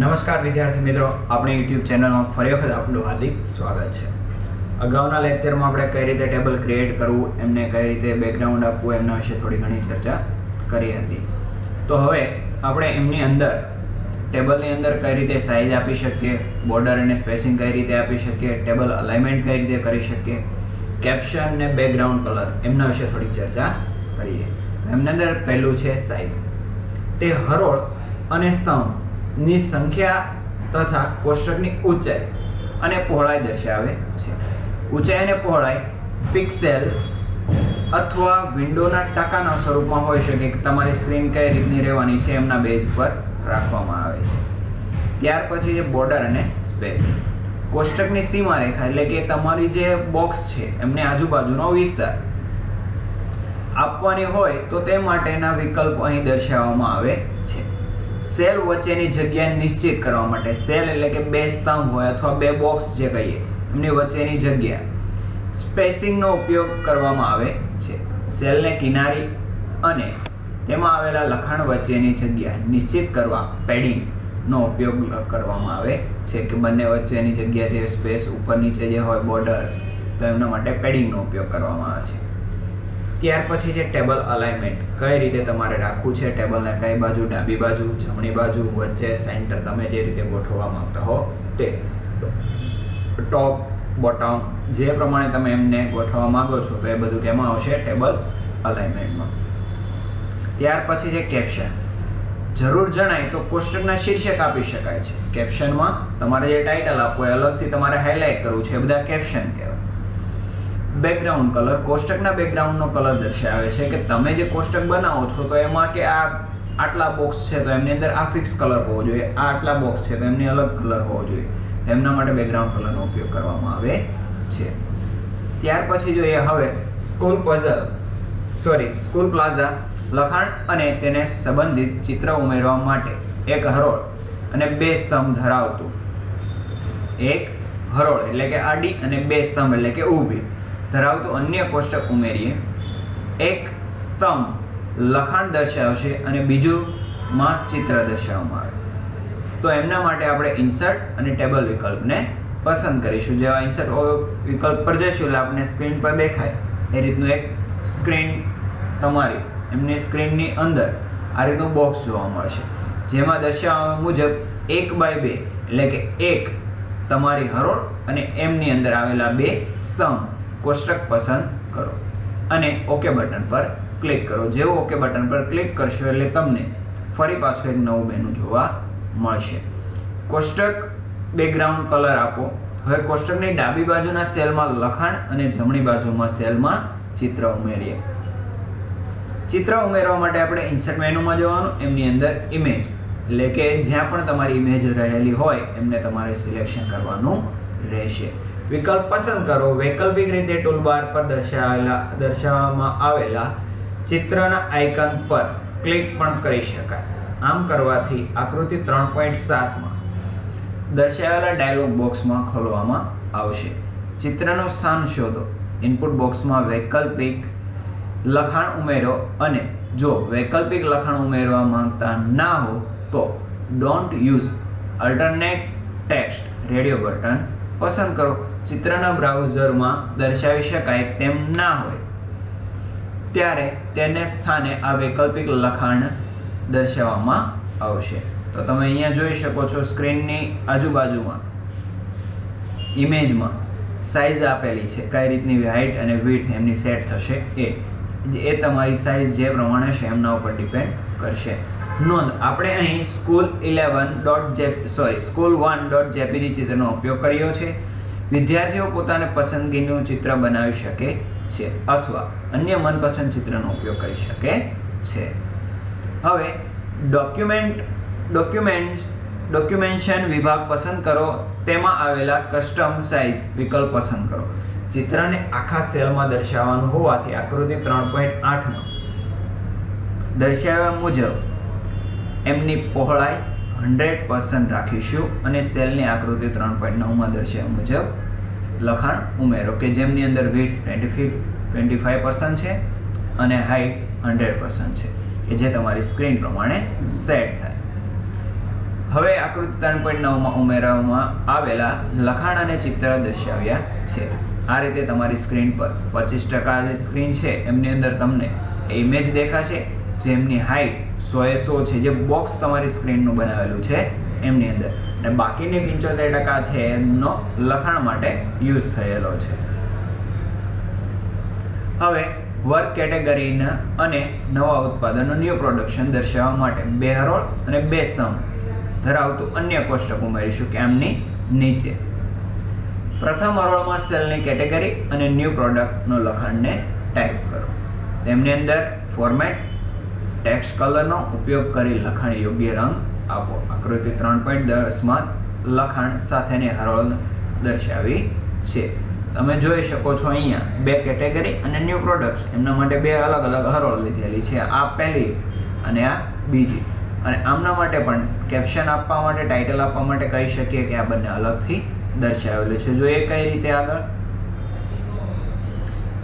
નમસ્કાર વિદ્યાર્થી મિત્રો, આપણી યુટ્યુબ ચેનલમાં ફરી વખત આપનું હાર્દિક સ્વાગત છે. અગાઉના લેક્ચરમાં આપણે કઈ રીતે ટેબલ ક્રિએટ કરવું, એમને કઈ રીતે બેકગ્રાઉન્ડ આપવું, એમના વિશે થોડી ઘણી ચર્ચા કરી હતી. તો હવે આપણે એમની અંદર ટેબલની અંદર કઈ રીતે સાઇઝ આપી શકીએ બોર્ડર અને સ્પેસિંગ કઈ રીતે આપી શકીએ ટેબલ અલાઇનમેન્ટ કઈ રીતે કરી શકીએ કેપ્શન ને બેકગ્રાઉન્ડ કલર એમના વિશે થોડી ચર્ચા કરીએ. એમની અંદર પહેલું છે સાઇઝ તે હરોળ અને સ્તંભની સંખ્યા તથા કોષ્ટકની ઊંચાઈ અને પહોળાઈ દર્શાવે છે. ઊંચાઈ અને પહોળાઈ પિક્સેલ અથવા વિન્ડોના ટકાના સ્વરૂપમાં હોઈ શકે કે તમારી સ્ક્રીન કઈ રીતની રહેવાની છે એમના બેઝ પર રાખવામાં આવે છે. ત્યાર પછી છે બોર્ડર અને સ્પેસિંગ કોષ્ટકની સીમા રેખા એટલે કે તમારી જે બોક્સ છે એમની આજુબાજુનો વિસ્તાર આપવાની હોય તો તે માટેના વિકલ્પ અહીં દર્શાવવામાં આવે સેલ વચ્ચેની જગ્યા નિશ્ચિત કરવા માટે સેલ એટલે કે બે સ્તંભ હોય અથવા બે બોક્સ જે કહીએ, એમની વચ્ચેની જગ્યા. સ્પેસિંગનો ઉપયોગ કરવામાં આવે છે. સેલને કિનારી અને તેમાં આવેલા લખાણ વચ્ચેની જગ્યા નિશ્ચિત કરવા પેડિંગનો ઉપયોગ કરવામાં આવે છે કે બંને વચ્ચેની જગ્યા જે સ્પેસ ઉપર નીચે જે હોય બોર્ડર, તો એમના માટે પેડિંગનો ઉપયોગ કરવામાં આવે છે. ત્યાર પછી છે ટેબલ અલાઇનમેન્ટ કઈ રીતે તમારે રાખવું છે ટેબલને કઈ બાજુ, ડાબી બાજુ, જમણી બાજુ, વચ્ચે સેન્ટર તમે જે રીતે ગોઠવવા માંગતા હો તે. ટોપ બોટમ જે પ્રમાણે તમે એમને ગોઠવવા માંગો છો તો એ બધું કેમાં આવશે ટેબલ અલાઇનમેન્ટમાં ત્યાર પછી છે કેપ્શન જરૂર જણાય તો કોષ્ટકના શીર્ષક આપી શકાય છે. કેપ્શનમાં તમારે જે ટાઇટલ આપવું એ અલગથી તમારે હાઇલાઇટ કરવું છે. એ બધા કેપ્શન કહેવાય. બેકગ્રાઉન્ડ કલર કોષ્ટકના બેકગ્રાઉન્ડનો કલર દર્શાવે છે કે તમે જે કોષ્ટક બનાવો છો, તો એમાં કે આ આટલા બોક્સ છે, તો એમની અંદર આ ફિક્સ કલર હોવો જોઈએ, આ આટલા બોક્સ છે, તો એમની અલગ કલર હોવો જોઈએ. એમના માટે બેકગ્રાઉન્ડ કલરનો ઉપયોગ કરવામાં આવે છે. ત્યાર પછી જોઈએ હવે school puzzle sorry school plaza લખાણ અને તેને સંબંધિત ચિત્ર ઉમેરવા માટે એક હરોળ અને બે સ્તંભ ધરાવતું. એક હરોળ એટલે કે આડી અને બે સ્તંભ એટલે કે ઊભી. ધરાવતું અન્ય કોષ્ટક ઉમેરીએ. એક સ્તંભ લખાણ દર્શાવશે અને બીજુંમાં ચિત્ર દર્શાવવામાં આવે. તો એમના માટે આપણે ઇન્સર્ટ અને ટેબલ વિકલ્પને પસંદ કરીશું. જેવા ઇન્સર્ટ વિકલ્પ પર જઈશું એટલે આપણે સ્ક્રીન પર દેખાય. એ રીતનું એક સ્ક્રીન તમારી, એમની સ્ક્રીનની અંદર આ રીતનું બોક્સ જોવા મળશે. જેમાં દર્શાવવા મુજબ એક બાય બે, એટલે કે એક તમારી હરોળ અને એમની અંદર આવેલા બે સ્તંભ. કોષ્ટક પસંદ કરો. અને ઓકે બટન પર ક્લિક કરો. જેવું ઓકે બટન પર ક્લિક કરશો એટલે તમને ફરી પાછું એક નવું મેનુ જોવા મળશે. કોષ્ટક બેકગ્રાઉન્ડ કલર આપો. હવે કોષ્ટકની ડાબી બાજુના સેલમાં લખાણ અને જમણી બાજુમાં સેલમાં ચિત્ર ઉમેરીએ. ચિત્ર ઉમેરવા માટે આપણે ઇન્સર્ટ મેનુમાં જવાનું, એમની અંદર ઇમેજ એટલે કે જ્યાં પણ તમારી ઇમેજ રહેલી હોય, એમને તમારે સિલેક્શન કરવાનું રહેશે. વિકલ્પ પસંદ કરો. વૈકલ્પિક રીતે ટૂલબાર પર દર્શાવેલા, દર્શાવવામાં આવેલા ચિત્રના આઇકન પર ક્લિક પણ કરી શકાય. આમ કરવાથી આકૃતિ ત્રણ પોઈન્ટ સાતમાં દર્શાવેલા ડાયલોગ બોક્સમાં ખોલવામાં આવશે. ચિત્રનું સ્થાન શોધો. ઇનપુટ બોક્સમાં વૈકલ્પિક લખાણ ઉમેરો અને જો વૈકલ્પિક લખાણ ઉમેરવા માંગતા ના હો, તો don't use alternate text radio button પસંદ કરો. ચિત્રના બ્રાઉઝરમાં દર્શાવી શકાય તેમ ના હોય. ત્યારે તેને સ્થાને આ વૈકલ્પિક લખાણ દર્શાવવામાં આવશે. તો તમે અહીંયા જોઈ શકો છો સ્ક્રીનની આજુબાજુમાં ઇમેજમાં સાઇઝ આપેલી છે, કઈ રીતની હાઇટ અને વિથ એમની સેટ થશે એ. એ તમારી સાઇઝ જે પ્રમાણે છે એમના ઉપર ડિપેન્ડ કરશે. નોંધ, આપણે અહીં school eleven dot J sorry school one dot JPG ચિત્રનો ઉપયોગ કર્યો છે. વિદ્યાર્થીઓ પોતાને પસંદગીનું ચિત્ર બનાવી શકે છે અથવા અન્ય મનપસંદ ચિત્રનો ઉપયોગ કરી શકે છે. હવે ડોક્યુમેન્ટ ડોક્યુમેન્ટ ડોક્યુમેન્શન વિભાગ પસંદ કરો, તેમાં આવેલા કસ્ટમ સાઇઝ વિકલ્પ પસંદ કરો. ચિત્રને આખા સેલમાં દર્શાવવાનું હોવાથી આકૃતિ ત્રણ પોઈન્ટ આઠમાં દર્શાવ્યા મુજબ એમની પહોળાઈ હંડ્રેડ પર્સન્ટ રાખીશું અને સેલની આકૃતિ ત્રણ પોઈન્ટ નવમાં દર્શાવ્યા મુજબ લખાણ ઉમેરો કે જેમની અંદર with twenty feet twenty five percent છે અને હાઇટ હંડ્રેડ પર્સન્ટ છે, કે જે તમારી સ્ક્રીન પ્રમાણે સેટ થાય. હવે આકૃતિ ત્રણ પોઈન્ટ નવમાં ઉમેરવામાં આવેલા લખાણ અને ચિત્ર દર્શાવ્યા છે. આ રીતે તમારી સ્ક્રીન પર પચીસ ટકા જે સ્ક્રીન છે, એમની અંદર તમને ઇમેજ દેખાશે, જેમની હાઈટ સો એ સો છે, જે બોક્સ તમારી સ્ક્રીનનું બનાવેલું છે, એમની અંદર અને બાકીની પંચોતેર ટકા છે એમનો લખાણ માટે યુઝ થયેલો છે. હવે વર્ક કેટેગરીના અને નવા ઉત્પાદનો ન્યૂ પ્રોડક્શન દર્શાવવા માટે બે હરોળ અને બે સમ ધરાવતું અન્ય કોષ્ટક ઉમેરીશું કે એમની નીચે. પ્રથમ હરોળમાં સેલની કેટેગરી અને ન્યૂ પ્રોડક્ટનો લખાણને ટાઈપ કરો. તેમની અંદર ફોર્મેટ ટેક્સ્ટ કલરનો ઉપયોગ કરી લખાણ યોગ્ય રંગ આપો. આકૃતિ ત્રણ પોઈન્ટ દસમાં લખાણ સાથેની હરોળ દર્શાવી છે. તમે જોઈ શકો છો અહીંયા બે કેટેગરી અને ન્યૂ પ્રોડક્ટ્સ એમના માટે બે અલગ અલગ હરોળ લીધેલી છે. આ પહેલી અને આ બીજી. અને આમના માટે પણ કેપ્શન આપવા માટે ટાઇટલ આપવા માટે કહી શકીએ કે આ બંને અલગથી દર્શાવેલું છે. જો એ કઈ રીતે આગળ.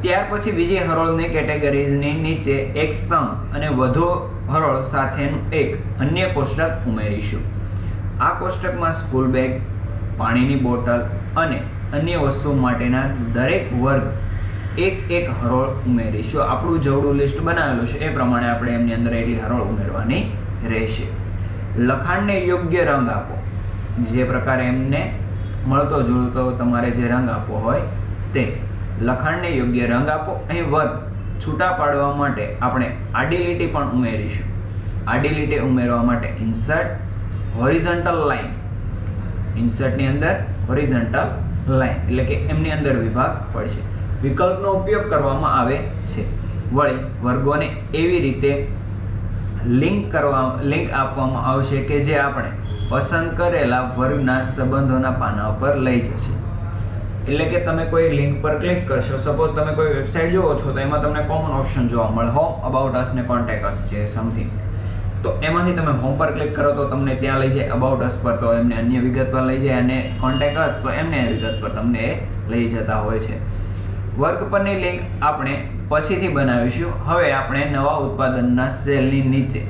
ત્યાર પછી બીજી હરોળની કેટેગરીઝની નીચે એક સ્તંભ અને વધુ હરોળ સાથેનું એક અન્ય કોષ્ટક ઉમેરીશું. આ કોષ્ટકમાં સ્કૂલ બેગ પાણીની બોટલ અને અન્ય વસ્તુ માટેના દરેક વર્ગ એક એક હરોળ ઉમેરીશું. આપણું જવડું લિસ્ટ બનાવેલું છે. એ પ્રમાણે આપણે એમની અંદર એટલી હરોળ ઉમેરવાની રહેશે. લખાણને યોગ્ય રંગ આપો. જે પ્રકારે એમને મળતો જોડતો તમારે જે રંગ આપવો હોય તે લખાણને યોગ્ય રંગ આપો. અહીં વર્ગ છૂટા પાડવા માટે આપણે આડી લીટી પણ ઉમેરીશું. આડી લીટી ઉમેરવા માટે ઇન્સર્ટ હોરિઝોન્ટલ લાઇન ઇન્સર્ટની અંદર હોરિઝોન્ટલ લાઇન એટલે કે એમની અંદર વિભાગ પડશે. વિકલ્પનો ઉપયોગ કરવામાં આવે છે. વળી વર્ગોને એવી રીતે લિંક કરવા લિંક આપવામાં આવશે કે જે આપણે પસંદ કરેલા વર્ગના સંબંધોના પાના પર લઈ જશે. એટલે કે તમે કોઈ લિંક પર ક્લિક કરશો. સપોઝ તમે કોઈ વેબસાઇટ જુઓ છો, તો એમાં તમને કોમન ઓપ્શન જોવા મળે. હોમ અબાઉટ અસ ને કોન્ટેક્ટ અસ છે સમથિંગ તો એમાંથી તમે હોમ પર ક્લિક કરો, તો તમને ત્યાં લઈ જાય અબાઉટ અસ પર, તો એમને અન્ય વિગત પર લઈ જાય અને કોન્ટેક્ટ અસ તો એમને વિગત પર તમને એ લઈ જતા હોય છે. વર્ક પરની લિંક આપણે પછીથી બનાવીશું. હવે આપણે નવા ઉત્પાદનના સેલની નીચે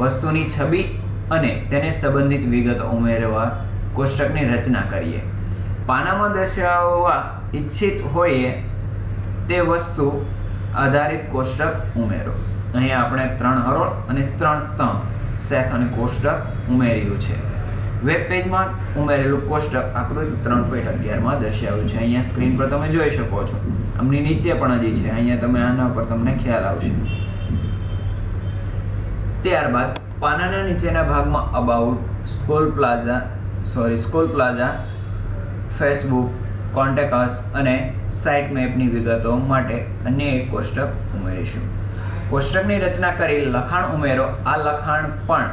વસ્તુની છબી અને તેને સંબંધિત વિગતો ઉમેરવા કોષ્ટકની રચના કરીએ. પાનામાં દર્શાવવા ઈચ્છિત હોઈએ તે વસ્તુ આધારિત કોષ્ટક ઉમેરો. અહીંયા આપણે ત્રણ હરોળ અને ત્રણ સ્તંભ, સેથ અને કોષ્ટક ઉમેર્યું છે. વેબ પેજમાં ઉમેરેલું કોષ્ટક આકૃતિ ત્રણ પોઈન્ટ અગિયારમાં દર્શાવ્યું છે. અહીંયા સ્ક્રીન પર તમે જોઈ શકો છો. આમની નીચે પણ હજી છે. અહીંયા તમે આના પર તમને ખ્યાલ આવશે. ત્યારબાદ પાનાના નીચેના ભાગમાં about school plaza sorry school plaza Facebook contact અને સાઇટ મેપની વિગતો માટે અન્ય એક કોષ્ટક ઉમેરીશું. કોષ્ટકની રચના કરી લખાણ ઉમેરો. આ લખાણ પણ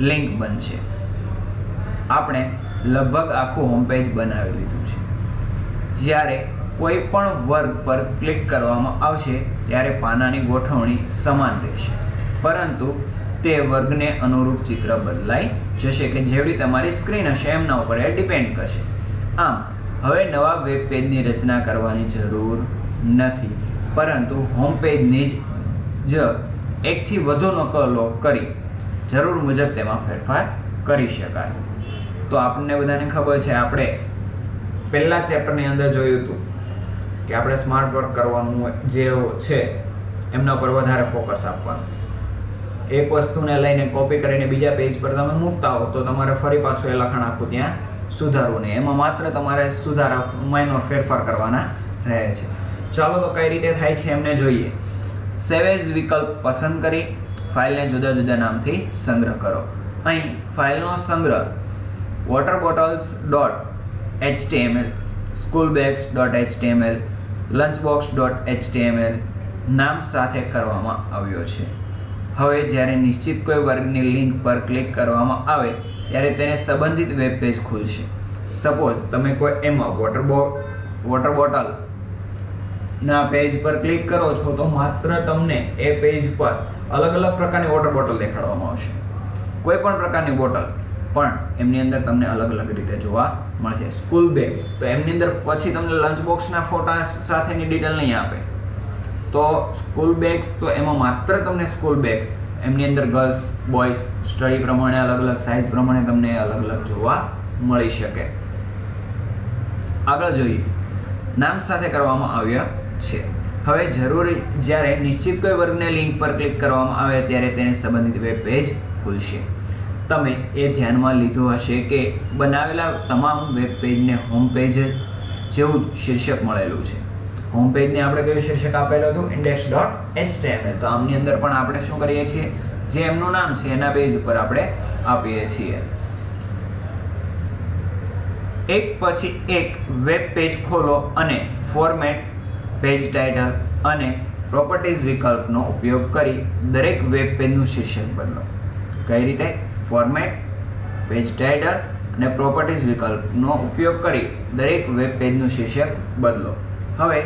લિંક બનશે. આપણે લગભગ આખું હોમ પેજ બનાવી લીધું છે. જ્યારે કોઈ પણ વર્ગ પર ક્લિક કરવામાં આવશે, ત્યારે પાનાની ગોઠવણી સમાન રહેશે. પરંતુ તે વર્ગને અનુરૂપ ચિત્ર બદલાઈ જશે કે જેવડી તમારી સ્ક્રીન હશે, એમના ઉપર એ ડિપેન્ડ કરશે. આમ, હવે નવા વેબ પેજની રચના કરવાની જરૂર નથી, પરંતુ હોમ પેજની જ એકથી વધુ નકલો કરી જરૂર મુજબ તેમાં ફેરફાર કરી શકાય. તો આપણને બધાને ખબર છે, આપણે પહેલાં ચેપ્ટરની અંદર જોયું હતું કે આપણે સ્માર્ટ વર્ક કરવાનું જે છે, એમના પર વધારે ફોકસ આપવાનું. એક વસ્તુને લઈને કોપી કરીને બીજા પેજ પર તમે મૂકતા હો, તો તમારે ફરી પાછું એ લખાણ આખું ત્યાં સુધારવું નહીં એમાં માત્ર તમારે સુધારા માઇનોર ફેરફાર કરવાના રહે છે. ચાલો તો કઈ રીતે થાય છે એમને જોઈએ. સેવેજ વિકલ્પ પસંદ કરી, ફાઇલને જુદા જુદા નામથી સંગ્રહ કરો. અહીં ફાઇલનો સંગ્રહ water bottles dot HTML school bags dot HTML lunch box dot HTML નામ સાથે કરવામાં આવ્યો છે. હવે જ્યારે નિશ્ચિત કોઈ વર્ગની લિંક પર ક્લિક કરવામાં આવે ત્યારે તેને સંબંધિત વેબ પેજ ખુલશે. સપોઝ તમે કોઈ એમાં વોટર બો વોટર બોટલ ના પેજ પર ક્લિક કરો છો, તો માત્ર તમને એ પેજ પર અલગ અલગ પ્રકારની વોટર બોટલ દેખાડવામાં આવશે. કોઈ પણ પ્રકારની બોટલ પણ એમની અંદર તમને અલગ અલગ રીતે જોવા મળશે. સ્કૂલ બેગ તો એમની અંદર પછી તમને લંચ બોક્સના ફોટા સાથેની ડિટેલ નહીં આપે. તો સ્કૂલ બેગ્સ તો એમાં માત્ર તમને સ્કૂલ બેગ્સ એમની અંદર ગર્લ્સ બોયઝ સ્ટડી પ્રમાણે અલગ અલગ સાઇઝ પ્રમાણે તમને અલગ અલગ જોવા મળી શકે. આગળ જોઈએ. નામ સાથે કરવામાં આવ્યા છે. હવે જરૂરી, જ્યારે નિશ્ચિત કોઈ વર્ગને લિંક પર ક્લિક કરવામાં આવે ત્યારે તેને સંબંધિત વેબ પેજ ખુલશે. તમે એ ધ્યાનમાં લીધું હશે કે બનાવેલા તમામ વેબ પેજને હોમ પેજ જેવું શીર્ષક મળેલું છે. હોમ પેજને આપણે કયું શીર્ષક આપેલું હતું? ઇન્ડેક્સ ડોટ એચટીએમએલ તો આમની અંદર પણ આપણે શું કરીએ છીએ? જે એમનું નામ છે, એના પેજ ઉપર આપણે આપીએ છીએ. એક પછી એક વેબ પેજ ખોલો અને ફોર્મેટ પેજ ટાઇટલ અને પ્રોપર્ટીઝ વિકલ્પનો ઉપયોગ કરી દરેક વેબ પેજનું શીર્ષક બદલો. કઈ રીતે? ફોર્મેટ પેજ ટાઇટલ અને પ્રોપર્ટીઝ વિકલ્પનો ઉપયોગ કરી દરેક વેબ પેજનું શીર્ષક બદલો. હવે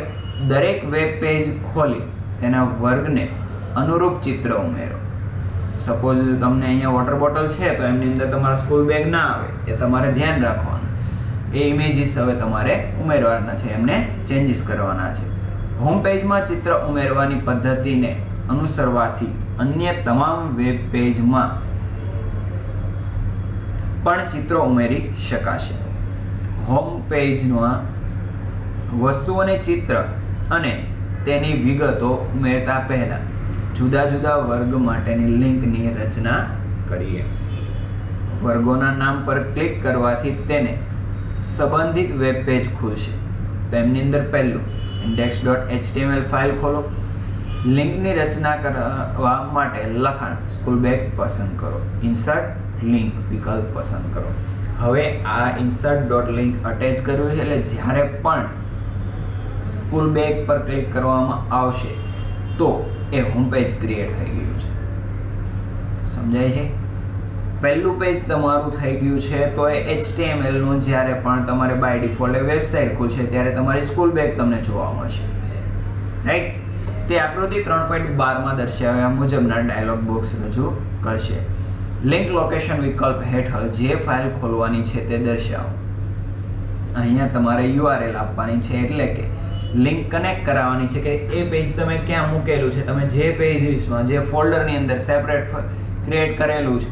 દરેક વેબ પેજ ખોલી તેના વર્ગને અનુરૂપ ચિત્ર ઉમેરો. સપોઝ તમને અહીંયા વોટર બોટલ છે, તો એમની અંદર તમારા સ્કૂલ બેગ ના આવે, એ તમારે ધ્યાન રાખવાનું. એ ઇમેજીસ હવે તમારે ઉમેરવાના છે, એમને ચેન્જીસ કરવાના છે. હોમ પેજમાં ચિત્ર ઉમેરવાની પદ્ધતિને અનુસરવાથી અન્ય તમામ વેબ પેજમાં પણ ચિત્રો ઉમેરી શકાશે. હોમ પેજમાં વસ્તુઓને ચિત્ર અને તેની વિગતો ઉમેરતા પહેલા જુદા જુદા વર્ગ માટેની લિંકની રચના કરીએ. વર્ગોના નામ પર ક્લિક કરવાથી તેને સંબંધિત વેબ પેજ ખુલશે. તો એમની અંદર પહેલું ઇન્ડેક્સ ડોટ એચટીએમએલ ફાઇલ ખોલો. લિંકની રચના કરવા માટે લખાણ સ્કૂલ બેગ પસંદ કરો. ઇન્સર્ટ લિંક વિકલ્પ પસંદ કરો. હવે આ ઇન્સર્ટ ડોટ લિંક અટેચ કર્યું છે એટલે જ્યારે પણ સ્કૂલ બેગ પર ક્લિક કરવામાં આવશે, તો એ હોમ પેજ ક્રિએટ થઈ ગયું છે. સમજાય છે? પહેલું પેજ તમારું થઈ ગયું છે તો એ HTML નું જ્યારે પણ તમારે બાય ડિફોલ્ટ વેબસાઇટ ખુલશે ત્યારે તમારી સ્કૂલ બેગ તમને જોવા મળશે. રાઈટ તે આકૃતિ ત્રણ પોઈન્ટ બારમાં દર્શાવ્યા મુજબના ડાયલોગ બોક્સ રજૂ કરશે. લિંક લોકેશન વિકલ્પ હેઠળ જે ફાઇલ ખોલવાની છે તે દર્શાવો. અહીંયા તમારે યુઆરએલ આપવાની છે એટલે કે લિંક કનેક્ટ કરાવવાની છે કે એ પેજ તમે ક્યાં મૂકેલું છે? તમે જે પેજીસમાં જે ફોલ્ડરની અંદર સેપરેટ ક્રિએટ કરેલું છે,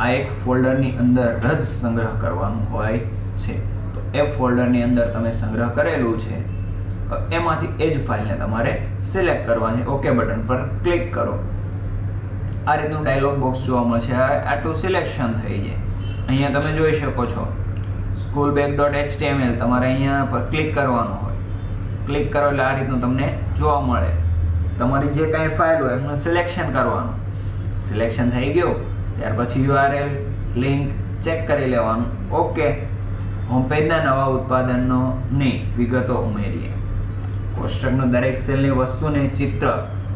આ એક ફોલ્ડરની અંદર જ સંગ્રહ કરવાનું હોય છે. તો એ ફોલ્ડરની અંદર તમે સંગ્રહ કરેલું છે એમાંથી એ જ ફાઇલને તમારે સિલેક્ટ કરવાની ઓકે બટન પર ક્લિક કરો. આ રીતનું ડાયલોગ બોક્સ જોવા મળશે. આટલું સિલેક્શન થઈ જાય. અહીંયા તમે જોઈ શકો છો. સ્કૂલ બેગ ડોટ એચટીએમએલ તમારે અહીંયા પર ક્લિક કરવાનું હોય. ક્લિક કરો એટલે આ રીતનું તમને જોવા મળે. તમારી જે કાંઈ ફાઇલ હોય એમનું સિલેક્શન કરવાનું. સિલેક્શન થઈ ગયું. ત્યાર પછી યુઆરએલ લિંક ચેક કરી લેવાનું. ઓકે હોમપેજના નવા ઉત્પાદનનો નહીં, વિગતો ઉમેરીએ. કોષ્ટકનો દરેક સેલની વસ્તુને ચિત્ર,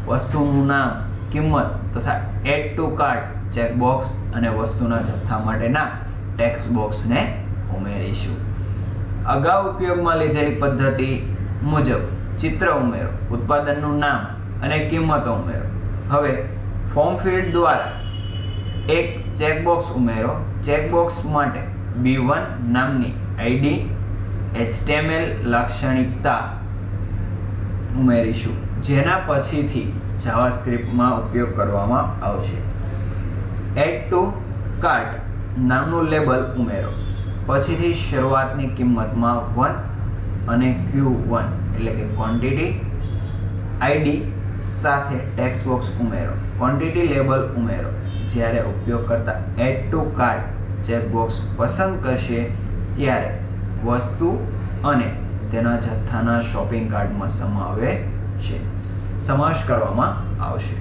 વસ્તુનું નામ, કિંમત તથા એડ ટુ કાર્ટ ચેકબોક્સ અને વસ્તુના જથ્થા માટેના ટેક્સ્ટ બોક્સને ઉમેરીશું. અગાઉ ઉપયોગમાં લીધેલી પદ્ધતિ મુજબ ચિત્ર ઉમેરો, ઉત્પાદનનું નામ અને કિંમતો ઉમેરો. હવે ફોર્મ ફિલ્ડ દ્વારા એક ચેકબોક્સ ઉમેરો. ચેકબોક્સ માટે બી વન નામની આઈડી એચટીએમએલ લાક્ષણિકતા ઉમેરીશું, જેના પછીથી જાવાસ્ક્રિપ્ટમાં ઉપયોગ કરવામાં આવશે. એડ ટુ કાર્ટ નામનું લેબલ ઉમેરો. પછીથી શરૂઆતની કિંમતમાં વન અને ક્યુ વન, એટલે કે ક્વોન્ટિટી આઈડી સાથે ટેક્સ્ટ બોક્સ ઉમેરો. ક્વોન્ટિટી લેબલ ઉમેરો. જ્યારે ઉપયોગ કરતા એડ ટુ કાર્ટ ચેકબોક્સ પસંદ કરશે, ત્યારે વસ્તુ અને તેના જથ્થાના શોપિંગ કાર્ટમાં સમાવે છે. સમાવેશ કરવામાં આવશે.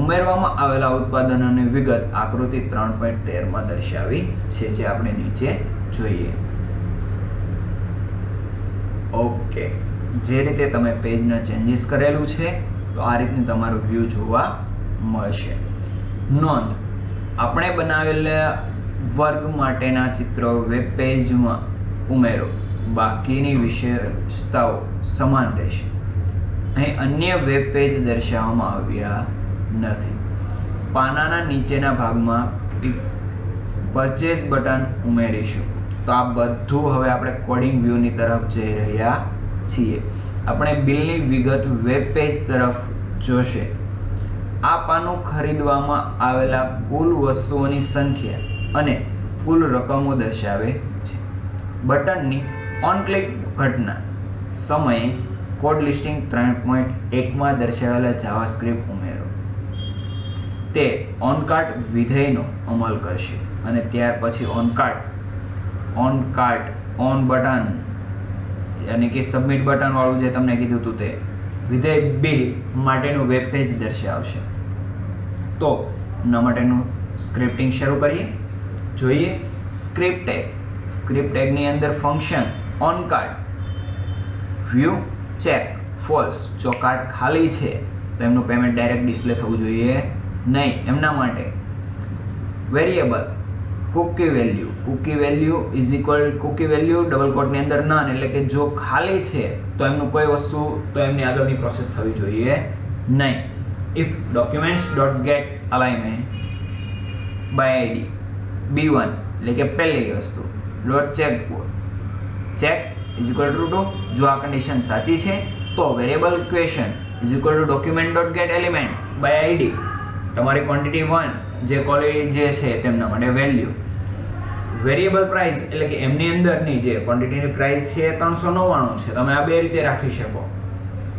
ઉમેરવામાં આવેલા ઉત્પાદનોની વિગત આકૃતિ ત્રણ પોઈન્ટ તેરમાં દર્શાવી છે જે આપણે નીચે જોઈએ. ઓકે જે રીતે તમે પેજના ચેન્જીસ કરેલું છે, તો આ રીતનું તમારું વ્યૂ જોવા મળશે. નોંધ, આપણે બનાવેલા વર્ગ માટેના ચિત્રો વેબ પેજમાં ઉમેરો. બાકીની વિશેષતાઓ સમાન રહેશે. અહીં અન્ય વેબ પેજ દર્શાવવામાં આવ્યા નથી. પાનાના નીચેના ભાગમાં પરચેસ બટન ઉમેરીશું. તો આ બધું હવે આપણે કોડિંગ વ્યૂની તરફ જઈ રહ્યા છીએ. આપણે બિલની વિગત વેબ પેજ તરફ જોશે. આ પાનું ખરીદવામાં આવેલા કુલ વસ્તુઓની સંખ્યા અને કુલ રકમો દર્શાવે છે. બટનની ઓન ક્લિક ઘટના. સમયે કોડ લિસ્ટિંગ ત્રણ પોઈન્ટ એકમાં દર્શાવેલા જાવાસ્ક્રિપ્ટ ઉમેરો તે ઓનકાર્ટ વિધેયનો અમલ કરશે. અને ત્યાર પછી ઓનકાર્ટ ઓનકાર્ટ ઓન બટન યાની કે સબમિટ બટનવાળું જે તમને કીધું હતું તે વિધેય બિલ માટેનું વેબ પેજ દર્શાવશે. તો એના માટેનું સ્ક્રિપ્ટિંગ શરૂ કરીએ. જોઈએ સ્ક્રિપ્ટ ટેગ સ્ક્રિપ્ટ ટેગની અંદર function on cart view check false જો કાર્ડ ખાલી છે, તો એમનું પેમેન્ટ ડાયરેક્ટ ડિસ્પ્લે થવું જોઈએ. નહીં, એમના માટે. Variable cookie value cookie value is equal cookie value double કોટની અંદર નન એટલે કે જો ખાલી છે, તો એમનું કોઈ વસ્તુ, તો એમની આગળની પ્રોસેસ થવી જોઈએ નહીં. If documents dot get alignment by ID B one એટલે કે પહેલી વસ્તુ. Dot check check is equal to to જો આ કન્ડિશન સાચી છે, તો variable question is equal to document dot get element by ID તમારી ક્વોન્ટિટી વન જે ક્વોલિટી જે છે તેમના માટે વેલ્યુ વેરિયેબલ પ્રાઇસ એટલે કે એમની અંદરની જે ક્વોન્ટિટીની પ્રાઇસ છે એ ત્રણસો નવ્વાણું છે. તમે આ બે રીતે રાખી શકો.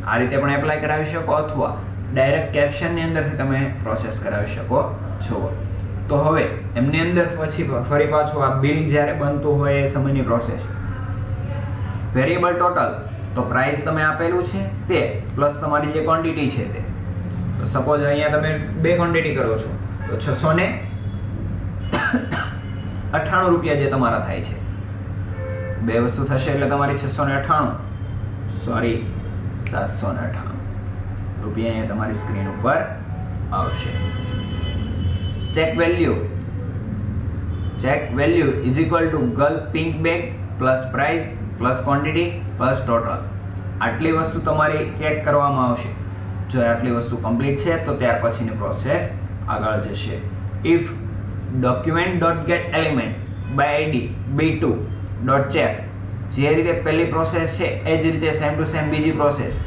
આ રીતે પણ એપ્લાય કરાવી શકો અથવા ડાયરેક્ટ કેપ્શનની અંદરથી તમે પ્રોસેસ કરાવી શકો છો. તો હવે એમની અંદર પછી ફરી પાછું આ બિલ જ્યારે બનતું હોય એ સમયની પ્રોસેસ વેરિયેબલ ટોટલ તો પ્રાઇસ તમે આપેલું છે તે પ્લસ તમારી જે ક્વોન્ટિટી છે તે. તો સપોઝ અહીંયા તમે બે ક્વોન્ટિટી કરો છો, તો છસો ને અઠ્ઠાણું રૂપિયા જે તમારા થાય છે. બે વસ્તુ થશે એટલે તમારી છસો ને અઠ્ઠાણું. સોરી સાતસો ને અઠ્ઠાણું રૂપિયા અહીંયા તમારી સ્ક્રીન ઉપર આવશે. Check value check value is equal to girl pink bag plus price plus quantity plus total આટલી વસ્તુ તમારી ચેક કરવામાં આવશે. જો આટલી વસ્તુ કમ્પ્લીટ છે, તો ત્યાર પછીની પ્રોસેસ આગળ જશે. If document dot get element by ID B two dot check જે રીતે પહેલી પ્રોસેસ છે, એ જ રીતે સેમ ટુ સેમ બીજી પ્રોસેસ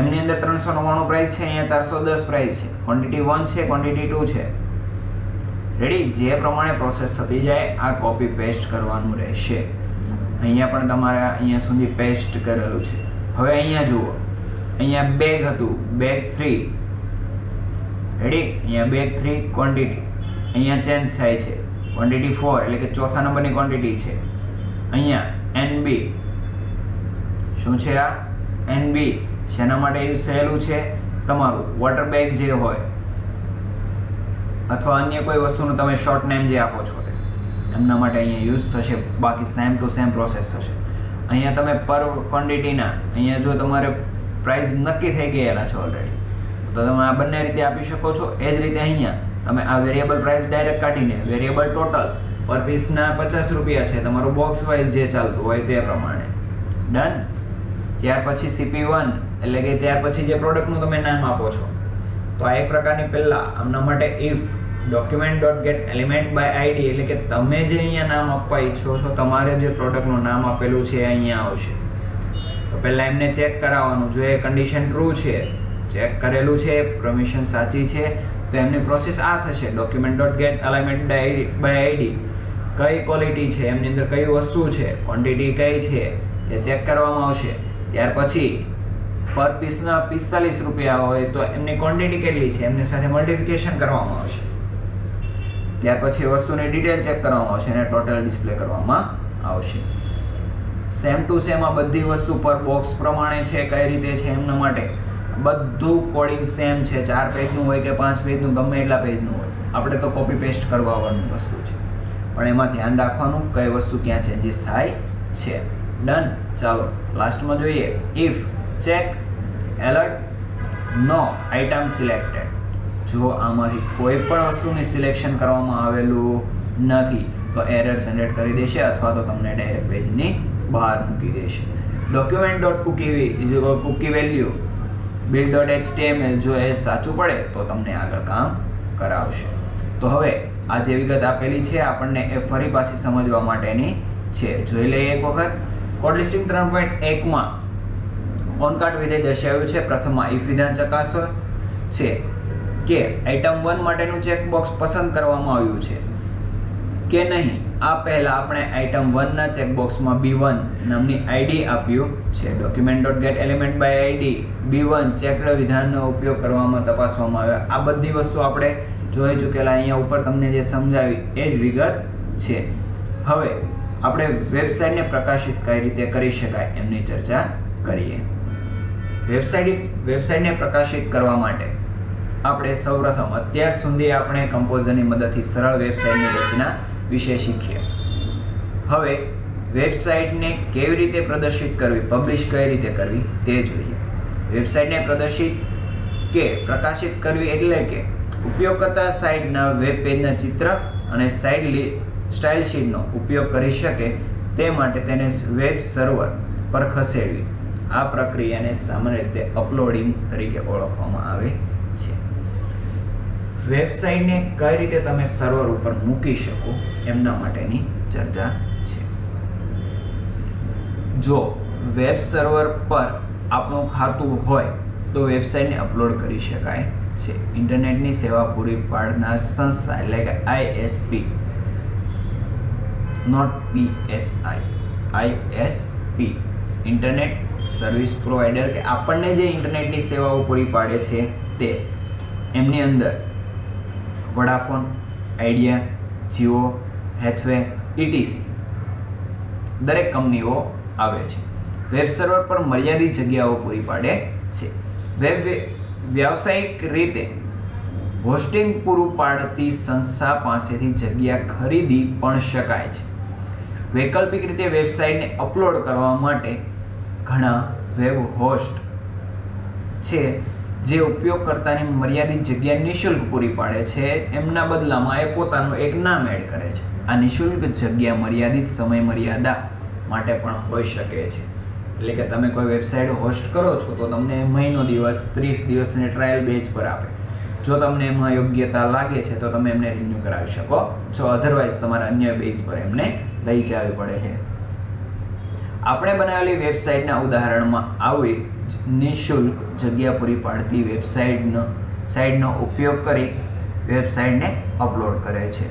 એમની અંદર ત્રણસો નવ્વાણું પ્રાઇસ છે, અહીંયા ચારસો દસ પ્રાઇસ છે. ક્વોન્ટિટી વન છે ક્વોન્ટિટી ટુ છે. રેડી જે પ્રમાણે પ્રોસેસ થતી જાય, આ કોપી પેસ્ટ કરવાનું રહેશે. અહીંયા પણ તમારે અહીંયા સુધી પેસ્ટ કરેલું છે. હવે અહીંયા જુઓ. અહીંયા બેગ હતું બેગ થ્રી રેડી અહીંયા બેગ થ્રી ક્વોન્ટિટી અહીંયા ચેન્જ થાય છે. ક્વોન્ટિટી ફોર એટલે કે ચોથા નંબરની ક્વોન્ટિટી છે. અહીંયા એન બી શું છે આ? એન બી શેના માટે યુઝ થયેલું છે? તમારું વોટર બેગ જે હોય, અથવા અન્ય કોઈ વસ્તુનું તમે શોર્ટ નેમ જે આપો છો તે. એમના માટે અહીંયા યુઝ થશે. બાકી સેમ ટુ સેમ પ્રોસેસ થશે. અહીંયા તમે પર ક્વોન્ટિટીના અહીંયા જો તમારે પ્રાઇસ નક્કી થઈ ગયેલા છે ઓલરેડી તો તમે આ બંને રીતે આપી શકો છો. એ જ રીતે અહીંયા તમે આ વેરિયેબલ પ્રાઇસ ડાયરેક્ટ કાઢીને વેરિયેબલ ટોટલ પર પીસના પચાસ રૂપિયા છે. તમારું બોક્સ વાઇઝ જે ચાલતું હોય તે પ્રમાણે. ડન ત્યાર પછી સીપી વન એટલે કે ત્યાર પછી જે પ્રોડક્ટનું તમે નામ આપો છો. તો આ એક પ્રકારની પહેલાં આમના માટે if document dot get element by ID એટલે કે તમે જે અહીંયા નામ આપવા ઈચ્છો છો, તમારે જે પ્રોડક્ટનું નામ આપેલું છે અહીંયા આવશે. પહેલાં એમને ચેક કરાવવાનું. જો એ કન્ડિશન ટ્રુ છે ચેક કરેલું છે પરમિશન સાચી છે, તો એમની પ્રોસેસ આ થશે. Document dot get alignment by ID કઈ ક્વોલિટી છે, એમની અંદર કઈ વસ્તુ છે ક્વોન્ટિટી કઈ છે, એ ચેક કરવામાં આવશે. ત્યાર પછી પર પીસના પિસ્તાલીસ રૂપિયા હોય તો એમની ક્વોન્ટિટી કેટલી છે, એમની સાથે મલ્ટિફિકેશન કરવામાં આવશે. ત્યાર પછી વસ્તુની ડિટેલ ચેક કરવામાં આવશે અને ટોટલ ડિસ્પ્લે કરવામાં આવશે. સેમ ટુ સેમ આ બધી વસ્તુ પર બોક્સ પ્રમાણે છે, કઈ રીતે છે એમના માટે? બધું કોડિંગ સેમ છે, ચાર પેજનું હોય કે પાંચ પેજનું ગમે એટલા પેજનું હોય. આપણે તો કોપી પેસ્ટ કરવાની વસ્તુ છે. પણ એમાં ધ્યાન રાખવાનું કઈ વસ્તુ ક્યાં ચેન્જીસ થાય છે. ડન ચાલો લાસ્ટમાં જોઈએ. If check alert no item selected જો આમાંથી કોઈ પણ વસ્તુની સિલેક્શન કરવામાં આવેલું નથી, તો એરર જનરેટ કરી દેશે અથવા તો તમને ડાયરેક્ટ પેજની બહાર મૂકી દેશે document dot cookie is cookie value bill dot HTML જો એ સાચું પડે, તો તમને આગળ કામ કરાવશે. તો હવે, આ જે વિગત આપેલી છે, આપણને એ ફરી પાછી સમજવા માટેની છે. જોઈ લઈએ એક વખત. કોડ લિસ્ટિંગ ત્રણ પોઈન્ટ એકમાં ઓનકાર્ડ વિધેય દર્શાવ્યું છે. પ્રથમમાં ઇફ વિધાન ચકાસો. છે કે આઇટમ વન માટેનું ચેકબોક્સ પસંદ કરવામાં આવ્યું છે. કે નહીં? આ પહેલાં આપણે આઇટમ વનના ચેકબોક્સમાં બી વન નામની આઈડી આપ્યું છે. Document dot get element by ID B one checked વિધાનનો ઉપયોગ કરવામાં તપાસવામાં આવ્યો. આ બધી વસ્તુ આપણે જોઈ ચૂકેલા અહીંયા ઉપર તમને જે સમજાવી, એ જ વિગત છે. હવે આપણે વેબસાઇટને પ્રકાશિત કઈ રીતે કરી શકાય એમની ચર્ચા કરીએ. વેબસાઇટ, વેબસાઇટને પ્રકાશિત કરવા માટે આપણે સૌપ્રથમ અત્યાર સુધી આપણે કમ્પોઝરની મદદથી સરળ વેબસાઇટની રચના વિશે શીખીએ હવે, વેબસાઇટને કેવી રીતે પ્રદર્શિત કરવી, પબ્લિશ કઈ રીતે કરવી, તે જોઈએ. વેબસાઇટને પ્રદર્શિત કે પ્રકાશિત કરવી એટલે કે ઉપયોગકર્તા સાઇટના વેબ પેજના ચિત્ર અને સાઇટ સ્ટાઇલ શીટનો ઉપયોગ કરી શકે તે માટે તેને વેબ સર્વર પર ખસેડવી. આ પ્રક્રિયાને સામાન્ય રીતે અપલોડિંગ તરીકે ઓળખવામાં આવે છે વેબસાઇટને કઈ રીતે તમે સર્વર ઉપર મૂકી શકો એમના માટેની ચર્ચા છે. જો વેબ સર્વર પર આપણું ખાતું હોય તો વેબસાઇટને અપલોડ કરી શકાય છે. ઇન્ટરનેટની સેવા પૂરી પાડનાર સંસ્થા એટલે કે ISP not PSI ISP internet service provider કે આપણને જે ઇન્ટરનેટની સેવાઓ પૂરી પાડે છે તે એમની અંદર Vodafone Idea Jio Hathway ETC દરેક કંપનીઓ આવે છે. વેબ સર્વર પર મર્યાદિત જગ્યાઓ પૂરી પાડે છે. વેબ વ્યાવસાયિક રીતે હોસ્ટિંગ પૂરું પાડતી સંસ્થા પાસેથી જગ્યા ખરીદી પણ શકાય છે. વૈકલ્પિક રીતે વેબસાઇટને અપલોડ કરવા માટે ઘણા વેબ હોસ્ટ છે. જે ઉપયોગકર્તાની મર્યાદિત જગ્યા નિઃશુલ્ક પૂરી પાડે છે, એમના બદલામાં એ પોતાનું એક નામ એડ કરે છે. આ નિઃશુલ્ક જગ્યા મર્યાદિત સમય મર્યાદા માટે પણ હોઈ શકે છે. એટલે કે તમે કોઈ વેબસાઇટ હોસ્ટ કરો છો તો તમને મહિનો દિવસ, ત્રીસ દિવસની ટ્રાયલ બેચ પર આપે. જો તમને એમાં યોગ્યતા લાગે છે તો તમે એમને રિન્યૂ કરાવી શકો. છો અધરવાઇઝ તમારા અન્ય બેઝ પર એમને લઈ જવી પડે છે. આપણે બનાવેલી વેબસાઇટના ઉદાહરણમાં આવી નિઃશુલ્ક જગ્યા પૂરી પાડતી વેબસાઇટનો, સાઇટનો ઉપયોગ કરી વેબસાઇટને અપલોડ કરે છે.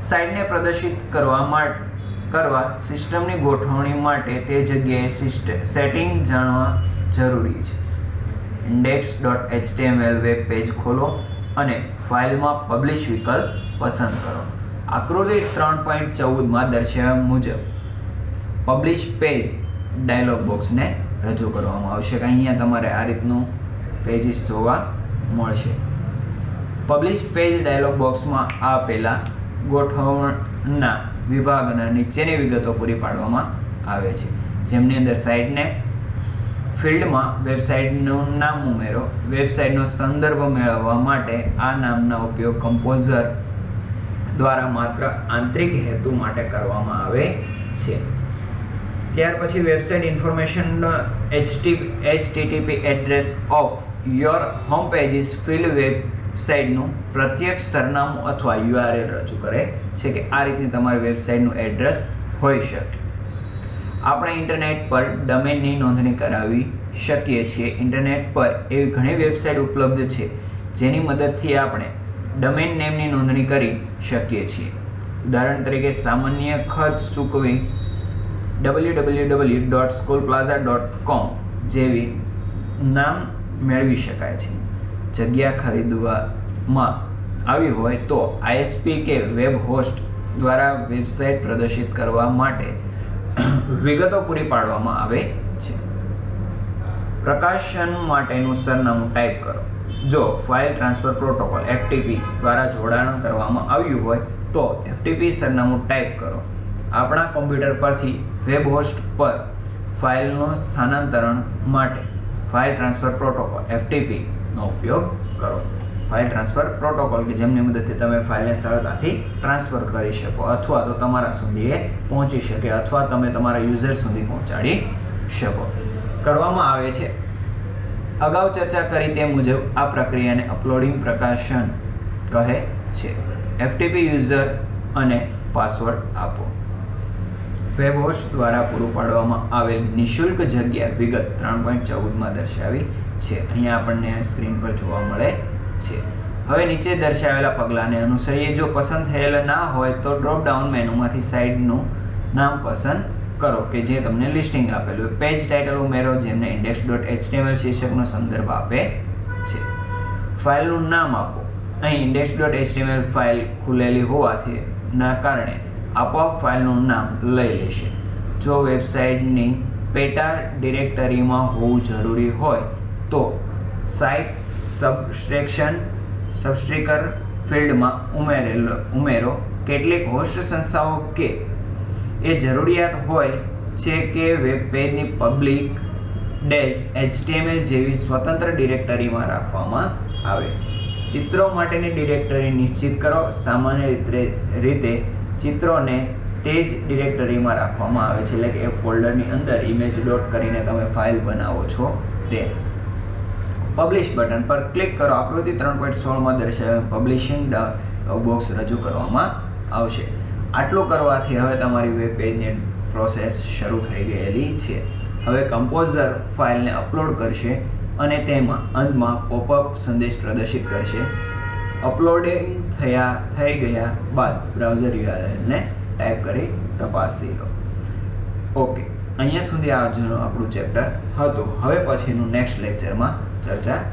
સાઇટને પ્રદર્શિત કરવા માટે, કરવા સિસ્ટમની ગોઠવણી માટે તે જગ્યાએ સિસ્ટ, સેટિંગ જાણવા જરૂરી છે. Index dot HTML web page ખોલો અને ફાઇલમાં પબ્લિશ વિકલ્પ પસંદ કરો. આકૃતિ ત્રણ પોઈન્ટ ચૌદમાં દર્શાવ્યા મુજબ, પબ્લિશ પેજ ડાયલોગ બોક્સને રજૂ કરવામાં આવશે કે અહીંયા તમારે આ રીતનું પેજીસ જોવા મળશે. પબ્લિશ પેજ ડાયલોગ બોક્સમાં આ પહેલાં ગોઠવણના વિભાગના નીચેની વિગતો પૂરી પાડવામાં આવે છે. જેમની અંદર સાઇટને ફિલ્ડમાં વેબસાઇટનું નામ ઉમેરો વેબસાઇટનો સંદર્ભ મેળવવા માટે આ નામના ઉપયોગ કમ્પોઝર દ્વારા માત્ર આંતરિક હેતુ માટે કરવામાં આવે છે. ત્યાર પછી website information HT HTTP address of your home pages field વેબસાઇટનું પ્રત્યક્ષ સરનામું અથવા યુઆરએલ રજૂ કરે છે કે આ રીતની તમારી વેબસાઇટનું એડ્રેસ હોઈ શકે. આપણે ઇન્ટરનેટ પર ડોમેનની નોંધણી કરાવી શકીએ છીએ. ઇન્ટરનેટ પર એવી ઘણી વેબસાઇટ ઉપલબ્ધ છે જેની મદદથી આપણે ડોમેન નેમની નોંધણી કરી શકીએ છીએ. ઉદાહરણ તરીકે સામાન્ય ખર્ચ ચૂકવી W W W dot school plaza dot com જેવી નામ મેળવી શકાય છે. જગ્યા ખરીદવામાં આવી હોય તો આઈએસપી કે વેબ હોસ્ટ દ્વારા વેબસાઇટ પ્રદર્શિત કરવા માટે વિગતો પૂરી પાડવામાં આવે છે. પ્રકાશન માટેનું સરનામું ટાઈપ કરો. જો ફાઇલ ટ્રાન્સફર પ્રોટોકોલ એફટીપી દ્વારા જોડાણ કરવામાં આવ્યું હોય તો એફટીપી સરનામું ટાઈપ કરો. આપણા કોમ્પ્યુટર પરથી વેબ હોસ્ટ પર ફાઇલનું સ્થાનાંતરણ માટે ફાઇલ ટ્રાન્સફર પ્રોટોકોલ એફટીપીનો ઉપયોગ કરો. ફાઇલ ટ્રાન્સફર પ્રોટોકોલ કે જેમની મદદથી તમે ફાઇલને સરળતાથી ટ્રાન્સફર કરી શકો અથવા તો તમારા સુધી એ પહોંચી શકે અથવા તમે તમારા યુઝર સુધી પહોંચાડી શકો. કરવામાં આવે છે. અગાઉ ચર્ચા કરી તે મુજબ આ પ્રક્રિયાને અપલોડિંગ પ્રકાશન કહે છે. એફટીપી યુઝર અને પાસવર્ડ આપો. વેબ દ્વારા પૂરું પાડવામાં આવેલ નિઃશુલ્ક જગ્યા વિગત ત્રણ પોઈન્ટ ચૌદમાં દર્શાવી છે. અહીંયા આપણને સ્ક્રીન પર જોવા મળે છે. હવે નીચે દર્શાવેલા પગલાંને અનુસરીએ. જો પસંદ થયેલ ના હોય તો ડ્રોપડાઉન મેનુમાંથી સાઇડનું નામ પસંદ કરો કે જે તમને લિસ્ટિંગ આપેલું પેજ ટાઇટલ ઉમેરો જેમને ઇન્ડેક્સ ડોટ એચટીએમએલ શીર્ષકનો સંદર્ભ આપે છે. ફાઇલનું નામ આપો. અહીં ઇન્ડેક્સ ડોટ એચટીએમએલ ફાઇલ ખુલેલી હોવાથી ના કારણે આપોઆપ ફાઇલનું નામ લઈ લેશે. જો વેબસાઇટની પેટા ડિરેક્ટરીમાં હોવું જરૂરી હોય તો સાઇટ સબસ્ટ્રેક્શન સબસ્ટ્રીકર ફિલ્ડમાં ઉમેરેલ, ઉમેરો. કેટલીક હોસ્ટ સંસ્થાઓ કે એ જરૂરિયાત હોય છે કે વેબ પેજની પબ્લિક ડેશ એચટીએમએલ જેવી સ્વતંત્ર ડિરેક્ટરીમાં રાખવામાં આવે. ચિત્રો માટેની ડિરેક્ટરી નિશ્ચિત કરો. સામાન્ય રીતે રીતે ચિત્રોને તે જ ડિરેક્ટરીમાં રાખવામાં આવે છે. એટલે કે એ ફોલ્ડરની અંદર ઇમેજ ડોટ કરીને તમે ફાઇલ બનાવો છો તે. પબ્લિશ બટન પર ક્લિક કરો. આકૃતિ ત્રણ પોઈન્ટ સોળમાં દર્શાવે પબ્લિશિંગ બોક્સ રજૂ કરવામાં આવશે. આટલું કરવાથી હવે તમારી વેબ પેજની પ્રોસેસ શરૂ થઈ ગયેલી છે. હવે કમ્પોઝર ફાઇલને અપલોડ કરશે અને તેમાં અંતમાં પોપઅપ સંદેશ પ્રદર્શિત કરશે. અપલોડિંગ થયા, થઈ ગયા બાદ બ્રાઉઝર યુઆરએલને ટાઈપ કરી તપાસી લો. ઓકે અહીંયા સુધી આજનું આપણું ચેપ્ટર હતું. હવે પછીનું નેક્સ્ટ લેક્ચરમાં ચર્ચા